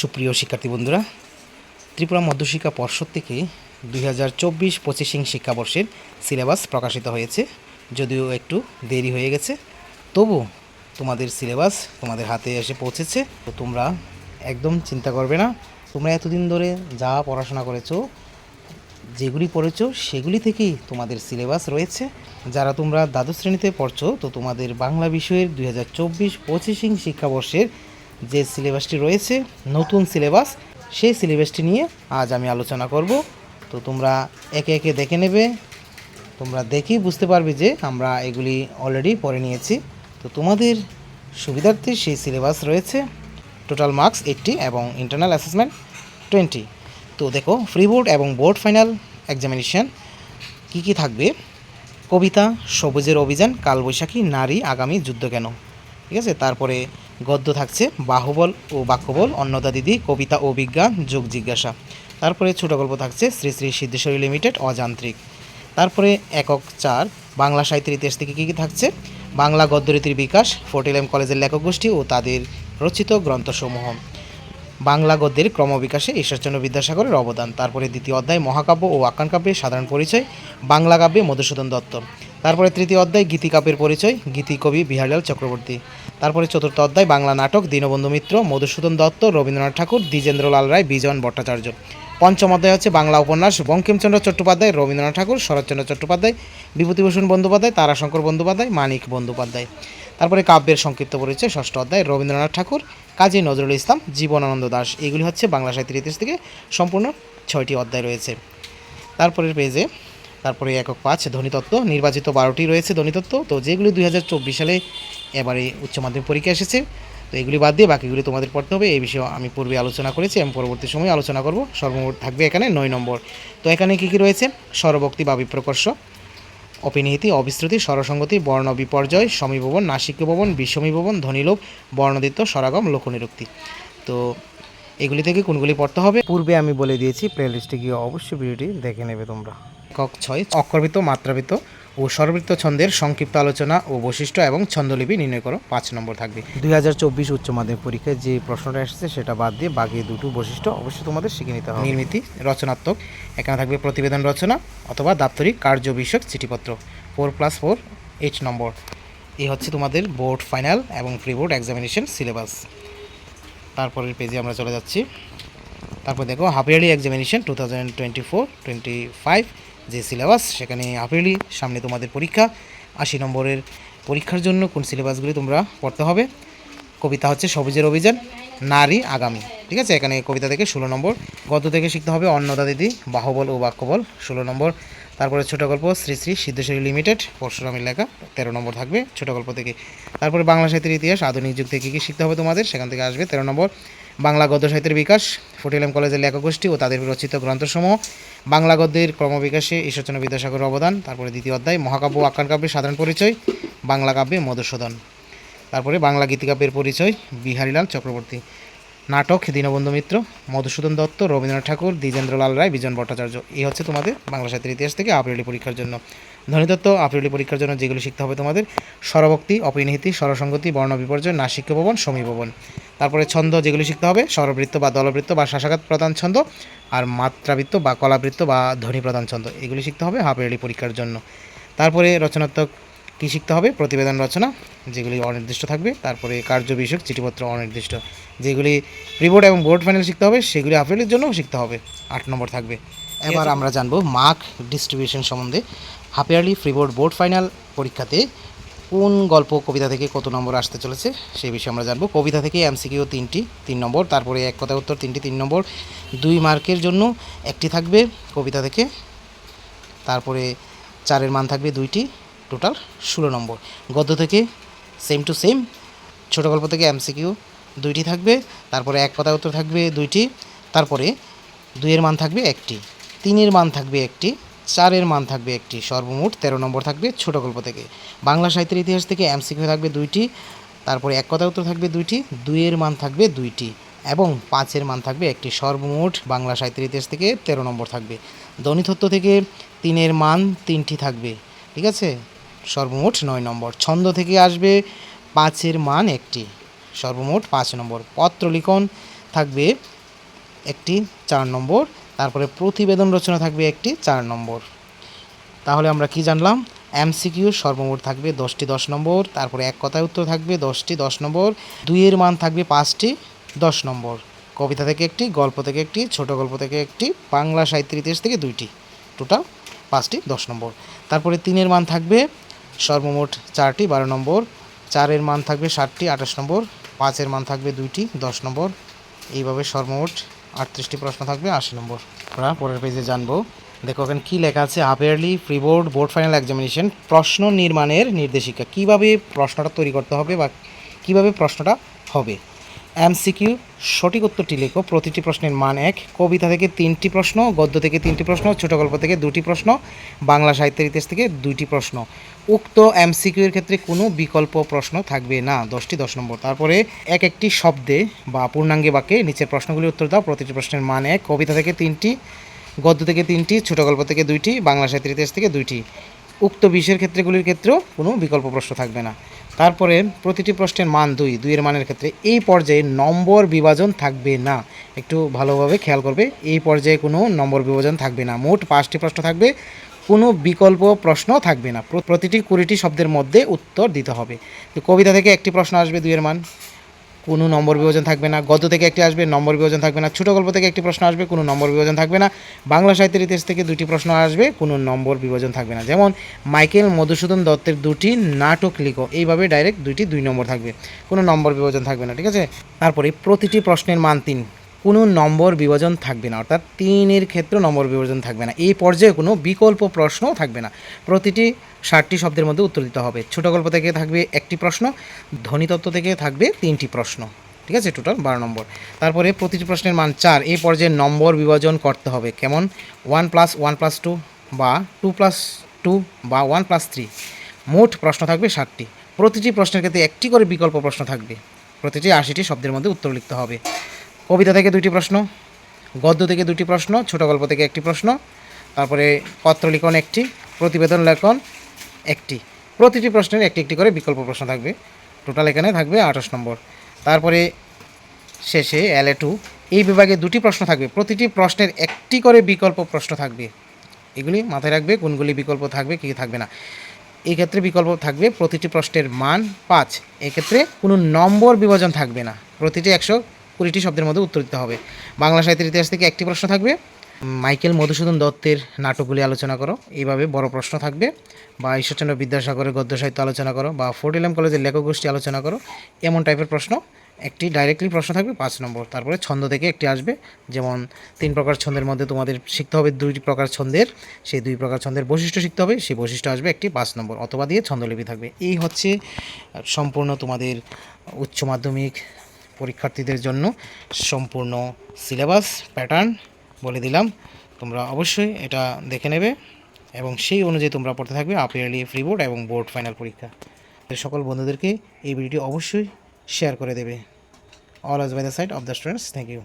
সুপ্রিয় শিক্ষার্থী বন্ধুরা, ত্রিপুরা মধ্যশিক্ষা পর্ষদ থেকে দুই হাজার চব্বিশ পঁচিশিং শিক্ষাবর্ষের সিলেবাস প্রকাশিত হয়েছে। যদিও একটু দেরি হয়ে গেছে, তবু তোমাদের সিলেবাস তোমাদের হাতে এসে পৌঁছেছে। তো তোমরা একদম চিন্তা করবে না, তোমরা এতদিন ধরে যা পড়াশোনা করেছ, যেগুলি পড়েছো, সেগুলি থেকেই তোমাদের সিলেবাস রয়েছে। যারা তোমরা দ্বাদশ শ্রেণীতে পড়ছো, তো তোমাদের বাংলা বিষয়ের দুই হাজার চব্বিশ পঁচিশিং শিক্ষাবর্ষের যে সিলেবাসটি রয়েছে, নতুন সিলেবাস সেই সিলেবাসটি নিয়ে আজ আমি আলোচনা করব। তো তোমরা একে একে দেখে নেবে। তোমরা দেখেই বুঝতে পারবে যে আমরা এগুলি অলরেডি পড়ে নিয়েছি। তো তোমাদের সুবিধার্থে সেই সিলেবাস রয়েছে টোটাল মার্কস এইট্টি এবং ইন্টারনাল অ্যাসেসমেন্ট টোয়েন্টি তো দেখো ফ্রি বোর্ড এবং বোর্ড ফাইনাল এক্সামিনেশন কী কী থাকবে? কবিতা, সবুজের অভিযান, কালবৈশাখী, নারী, আগামী যুদ্ধ কেন? ঠিক আছে? তারপরে গদ্য থাকছে বাহুবল ও বাক্যবল, অন্নদা দিদি, কবিতা ও বিজ্ঞান, যোগ জিজ্ঞাসা। তারপরে ছোট গল্প থাকছে শ্রী শ্রী সিদ্ধেশ্বরী লিমিটেড, অযান্ত্রিক। তারপরে একক চার, বাংলা সাহিত্যের ইতিহাস থেকে কী কী থাকছে? বাংলা গদ্যরীতির বিকাশ ফোর্টিলেম কলেজের লেখক গোষ্ঠী ও তাদের রচিত গ্রন্থসমূহ। বাংলা গদ্যের ক্রমবিকাশে ঈশ্বরচন্দ্র বিদ্যাসাগরের অবদান। তারপরে দ্বিতীয় অধ্যায়, মহাকাব্য ও আখ্যান কাব্যের সাধারণ পরিচয়, বাংলা কাব্যে মধুসূদন দত্ত। তারপরে তৃতীয় অধ্যায় গীতিকাব্যের পরিচয় গীতিকবি বিহারলাল চক্রবর্তী। তারপরে চতুর্থ অধ্যায় বাংলা নাটক, দীনবন্ধু মিত্র, মধুসূদন দত্ত, রবীন্দ্রনাথ ঠাকুর দ্বিজেন্দ্রলাল রায়, বিজন ভট্টাচার্য। পঞ্চম অধ্যায় হচ্ছে বাংলা উপন্যাস, বঙ্কিমচন্দ্র চট্টোপাধ্যায়, রবীন্দ্রনাথ ঠাকুর, শরৎচন্দ্র চট্টোপাধ্যায়, বিভূতিভূষণ বন্দ্যোপাধ্যায়, তারাশঙ্কর বন্দ্যোপাধ্যায়, মানিক বন্দ্যোপাধ্যায়। তারপরে কাব্যের সংক্ষিপ্ত পরিচয়, ষষ্ঠ অধ্যায়, রবীন্দ্রনাথ ঠাকুর, কাজী নজরুল ইসলাম, জীবনানন্দ দাস। এগুলি হচ্ছে বাংলা সাহিত্যের ইতিহাস থেকে সম্পূর্ণ ছয়টি অধ্যায় রয়েছে। তারপরের পেজে তারপরে একক পাঁচ, ধ্বনিতত্ত্ব, নির্বাচিত বারোটি রয়েছে ধ্বনিতত্ত্ব। তো যেগুলি দুই হাজার চব্বিশ সালে এবারে উচ্চ মাধ্যমিক পরীক্ষা এসেছে, তো এগুলি বাদ দিয়ে বাকিগুলি তোমাদের পড়তে হবে। এই বিষয়ে আমি পূর্বে আলোচনা করেছি, আমি পরবর্তী সময়ে আলোচনা করব। সর্বমোট থাকবে এখানে নয় নম্বর। তো এখানে কী কী রয়েছে? স্বরভক্তি বা বিপ্রকর্ষ অপিনিহিতি অবিশ্রুতি, স্বরসঙ্গতি, বর্ণ বিপর্যয়, সমীভবন, নাসিক্য ভবন বিষমীভবন ধ্বনিলোপ বর্ণদিত্য স্বরাগম, লোকনিরুক্তি। তো এগুলি থেকে কোনগুলি পড়তে হবে? পূর্বে আমি বলে দিয়েছি প্লেলিস্টে গিয়ে অবশ্যই ভিডিওটি দেখে নেবে তোমরা। একক ছয় অক্ষরবৃত্ত মাত্রাবৃত্ত ও স্বরবৃত্ত ছন্দের সংক্ষিপ্ত আলোচনা ও বৈশিষ্ট্য এবং ছন্দলিপি নির্ণয় করো। পাঁচ নম্বর থাকবে। দুই হাজার চব্বিশ উচ্চ মাধ্যমিক পরীক্ষায় যে প্রশ্নটা এসেছে সেটা বাদ দিয়ে বাকি দুটো বৈশিষ্ট্য অবশ্যই তোমাদের শিখে নিতে হবে। নির্মিতি রচনাত্মক এখানে থাকবে প্রতিবেদন রচনা অথবা দাপ্তরিক কার্য বিষয়ক চিঠিপত্র। ফোর প্লাস ফোর এইট নম্বর। এই হচ্ছে তোমাদের বোর্ড ফাইনাল এবং প্রি বোর্ড এক্সামিনেশন সিলেবাস। তারপরের পেজে আমরা চলে যাচ্ছি। তারপর দেখো half yearly examination two thousand twenty four twenty five যে সিলেবাস সেখানে আপ্রিলই সামনে তোমাদের পরীক্ষা। আশি নম্বরের পরীক্ষার জন্য কোন সিলেবাসগুলি তোমরা পড়তে হবে? কবিতা হচ্ছে সবুজের অভিযান, নারী আগামী। ঠিক আছে? এখানে কবিতা থেকে ষোলো নম্বর, গদ্য থেকে শিখতে হবে অন্নদা দিদি বাহুবল ও বাক্যবল, ষোলো নম্বর। তারপরে ছোট গল্প শ্রী শ্রী সিদ্ধেশ্বরী লিমিটেড পরশুরামের লেখা তেরো নম্বর থাকবে ছোট গল্প থেকে। তারপরে বাংলা সাহিত্যের ইতিহাস, আধুনিক যুগ থেকে কী শিখতে হবে তোমাদের, সেখান থেকে আসবে তেরো নম্বর। বাংলা গদ্য সাহিত্যের বিকাশ, ফটিলাম কলেজের লেখক গোষ্ঠী ও তাদের রচিত গ্রন্থসমূহ। বাংলা গদ্যের ক্রমবিকাশে ঈশ্বরচন্দ্র বিদ্যাসাগরের অবদান, তারপরে দ্বিতীয় অধ্যায়, মহাকাব্য আখ্যান কাব্যের সাধারণ পরিচয়, বাংলা কাব্যে মধুসূদন। তারপরে বাংলা গীতিকাব্যের পরিচয়, বিহারীলাল চক্রবর্তী। নাটক, দীনবন্ধু মিত্র, মধুসূদন দত্ত, রবীন্দ্রনাথ ঠাকুর দ্বিজেন্দ্রলাল রায়, বিজন ভট্টাচার্য। এই হচ্ছে তোমাদের বাংলা সাহিত্যের ইতিহাস থেকে আপ্রিলি পরীক্ষার জন্য। ধ্বনিতত্ত্ব আপ্রিলি পরীক্ষার জন্য যেগুলো শিখতে হবে তোমাদের, স্বরভক্তি অপিনিহিতি স্বরসঙ্গতি বর্ণ বিপর্যয় নাসিক্য ভবন সমীভবন তারপরে ছন্দ যেগুলি শিখতে হবে, স্বরবৃত্ত বা দলবৃত্ত বা শাসাঘাত প্রধান ছন্দ, আর মাত্রাবৃত্ত বা কলাবৃত্ত বা ধ্বনি প্রধান ছন্দ। এগুলি শিখতে হবে হাফ পরীক্ষার জন্য। তারপরে রচনাত্মক কী শিখতে হবে? প্রতিবেদন রচনা যেগুলি অনির্দিষ্ট থাকবে। তারপরে কার্য বিষয়ক চিঠিপত্র অনির্দিষ্ট। যেগুলি প্রিবোর্ড এবং বোর্ড ফাইনাল শিখতে হবে সেগুলি আপিলের জন্যও শিখতে হবে। আট নম্বর থাকবে। এবার আমরা জানব মার্ক ডিস্ট্রিবিউশন সম্বন্ধে। Half yearly pre board board final পরীক্ষাতে কোন গল্প কবিতা থেকে কত নম্বর আসতে চলেছে সেই বিষয়ে আমরা জানব। কবিতা থেকে এমসিকিউ তিনটি তিন নম্বর। তারপরে এক কথা উত্তর তিনটি তিন নম্বর। দুই মার্কের জন্য একটি থাকবে কবিতা থেকে। তারপরে চারের মান থাকবে দুইটি। টোটাল ষোলো নম্বর। গদ্য থেকে সেম টু সেম ছোটো গল্প থেকে এমসিকিউ দুইটি থাকবে, তারপরে এক কথা উত্তর থাকবে দুইটি, তারপরে দুইয়ের মান থাকবে একটি, তিনের মান থাকবে একটি, চারের মান থাকবে একটি, সর্বমোট তেরো নম্বর থাকবে ছোট গল্প থেকে। বাংলা সাহিত্যের ইতিহাস থেকে এমসিকিউ থাকবে দুইটি, তারপরে এক কথা উত্তর থাকবে দুইটি, দুইয়ের মান থাকবে দুইটি, এবং পাঁচের মান থাকবে একটি, সর্বমোট বাংলা সাহিত্যের ইতিহাস থেকে তেরো নম্বর থাকবে। ধ্বনিতত্ত্ব থেকে তিনের মান তিনটি থাকবে, ঠিক আছে? সর্বমোট নয় নম্বর। ছন্দ থেকে আসবে পাঁচের মান একটি। সর্বমোট পাঁচ নম্বর। পত্র লিখন থাকবে একটি চার নম্বর। তারপরে প্রতিবেদন রচনা থাকবে একটি চার নম্বর। তাহলে আমরা কি জানলাম? এমসিকিউ সর্বমোট থাকবে দশটি দশ নম্বর। তারপরে এক কথায় উত্তর থাকবে দশটি দশ নম্বর। দুইয়ের মান থাকবে পাঁচটি দশ নম্বর। কবিতা থেকে একটি, গল্প থেকে একটি, ছোট গল্প থেকে একটি, বাংলা, সাহিত্যের ইতিহাস থেকে দুইটি। টোটাল পাঁচটি দশ নম্বর। তারপরে তিনের মান থাকবে সর্বমোট চারটি, বারো নম্বর। চারের মান থাকবে ষাটটি, আঠাশ নম্বর। পাঁচের মান থাকবে দুইটি, দশ নম্বর। এইভাবে সর্বমোট আটত্রিশটি প্রশ্ন থাকবে, আশি নম্বর। আমরা পরের পেজে জানব। দেখো এখানে কী লেখা আছে? Half yearly pre board board final examination প্রশ্ন নির্মাণের নির্দেশিকা। কীভাবে প্রশ্নটা তৈরি করতে হবে বা কীভাবে প্রশ্নটা হবে? এমসিকিউ সঠিক উত্তরটি লেখো। প্রতিটি প্রশ্নের মান এক। কবিতা থেকে তিনটি প্রশ্ন, গদ্য থেকে তিনটি প্রশ্ন, ছোট গল্প থেকে দুটি প্রশ্ন, বাংলা সাহিত্যের ইতিহাস থেকে দুইটি প্রশ্ন। উক্ত এমসিকিউ এর ক্ষেত্রে কোনো বিকল্প প্রশ্ন থাকবে না। দশটি দশ নম্বর। তারপরে এক একটি শব্দে বা পূর্ণাঙ্গে বাক্যে নিচের প্রশ্নগুলির উত্তর দাও। প্রতিটি প্রশ্নের মান এক। কবিতা থেকে তিনটি, গদ্য থেকে তিনটি, ছোট গল্প থেকে দুইটি, বাংলা সাহিত্যের ইতিহাস থেকে দুইটি। উক্ত বিষয়ের ক্ষেত্রগুলির ক্ষেত্রেও কোনো বিকল্প প্রশ্ন থাকবে না। তারপরে প্রতিটি প্রশ্নের মান দুই, দুইয়ের মানের ক্ষেত্রে এই পর্যায়ে নম্বর বিভাজন থাকবে না। একটু ভালোভাবে খেয়াল করবে, এই পর্যায়ে কোনো নম্বর বিভাজন থাকবে না। মোট পাঁচটি প্রশ্ন থাকবে, কোনো বিকল্প প্রশ্ন থাকবে না। প্রতিটি কুড়িটি শব্দের মধ্যে উত্তর দিতে হবে। কবিতা থেকে একটি প্রশ্ন আসবে দুইয়ের মান। কোনো নম্বর বিভাজন থাকবে না। গদ্য থেকে একটি আসবে, নম্বর বিভাজন থাকবে না। ছোটো গল্প থেকে একটি প্রশ্ন আসবে, কোনো নম্বর বিভাজন থাকবে না। বাংলা সাহিত্যের ইতিহাস থেকে দুটি প্রশ্ন আসবে, কোনো নম্বর বিভাজন থাকবে না। যেমন, মাইকেল মধুসূদন দত্তের দুটি নাটক লিখো। এইভাবে ডাইরেক্ট দুইটি দুই নম্বর থাকবে। কোনো নম্বর বিভাজন থাকবে না, ঠিক আছে? তারপরে প্রতিটি প্রশ্নের মান তিন। কোনো নম্বর বিভাজন থাকবে না, অর্থাৎ তিনের ক্ষেত্রে নম্বর বিভাজন থাকবে না। এই পর্যায়ে কোনো বিকল্প প্রশ্নও থাকবে না। প্রতিটি ষাটটি শব্দের মধ্যে উত্তর দিতে হবে। ছোট গল্প থেকে থাকবে একটি প্রশ্ন ধ্বনিতত্ত্ব থেকে থাকবে তিনটি প্রশ্ন। ঠিক আছে? টোটাল বারো নম্বর। তারপরে প্রতিটি প্রশ্নের মান চার। এই পর্যায়ে নম্বর বিভাজন করতে হবে। কেমন? One plus one plus two বা টু প্লাস টু বা ওয়ান প্লাস থ্রি। মোট প্রশ্ন থাকবে ষাটটি। প্রতিটি প্রশ্নের ক্ষেত্রে একটি করে বিকল্প প্রশ্ন থাকবে। প্রতিটি আশিটি শব্দের মধ্যে উত্তর লিখতে হবে। কবিতা থেকে দুটি প্রশ্ন, গদ্য থেকে দুটি প্রশ্ন, ছোট গল্প থেকে একটি প্রশ্ন, তারপরে পত্র লিখন একটি, প্রতিবেদন লেখন একটি। প্রতিটি প্রশ্নের একটি একটি করে বিকল্প প্রশ্ন থাকবে। টোটাল এখানে থাকবে আঠাশ নম্বর। তারপরে শেষে এল টু এই বিভাগে দুটি প্রশ্ন থাকবে। প্রতিটি প্রশ্নের একটি করে বিকল্প প্রশ্ন থাকবে। এগুলি মাথায় রাখবে, কোনগুলি বিকল্প থাকবে, কী থাকবে না। এই ক্ষেত্রে বিকল্প থাকবে, প্রতিটি প্রশ্নের মান পাঁচ। এক্ষেত্রে কোনো নম্বর বিভাজন থাকবে না। প্রতিটি একশো কুড়িটি শব্দের মধ্যে উত্তর দিতে হবে। বাংলা সাহিত্যের ইতিহাস থেকে একটি প্রশ্ন থাকবে। মাইকেল মধুসূদন দত্তের নাটকগুলি আলোচনা করো। এইভাবে বড় প্রশ্ন থাকবে। বা ঈশ্বরচন্দ্র বিদ্যাসাগরের গদ্য সাহিত্য আলোচনা করো। বা ফোর্ট ইলাম কলেজের লেখক গোষ্ঠী আলোচনা করো। এমন টাইপের প্রশ্ন। একটি ডাইরেক্টলি প্রশ্ন থাকবে পাঁচ নম্বর। তারপরে ছন্দ থেকে একটি আসবে। যেমন, তিন প্রকার ছন্দের মধ্যে তোমাদের শিখতে হবে দুই প্রকার ছন্দের। সেই দুই প্রকার ছন্দের বৈশিষ্ট্য শিখতে হবে। সেই বৈশিষ্ট্য আসবে একটি পাঁচ নম্বর। অথবা দিয়ে ছন্দলিপি থাকবে। এই হচ্ছে সম্পূর্ণ তোমাদের উচ্চ মাধ্যমিক পরীক্ষার্থীদের জন্য সম্পূর্ণ সিলেবাস প্যাটার্ন বলে দিলাম। তোমরা অবশ্যই এটা দেখে নেবে এবং সেই অনুযায়ী তোমরা পড়তে থাকবে আপিয়ারলি ফ্রি বোর্ড এবং বোর্ড ফাইনাল পরীক্ষা। সকল বন্ধুদেরকে এই ভিডিওটি অবশ্যই শেয়ার করে দেবে। অল আজ by the side of the students thank you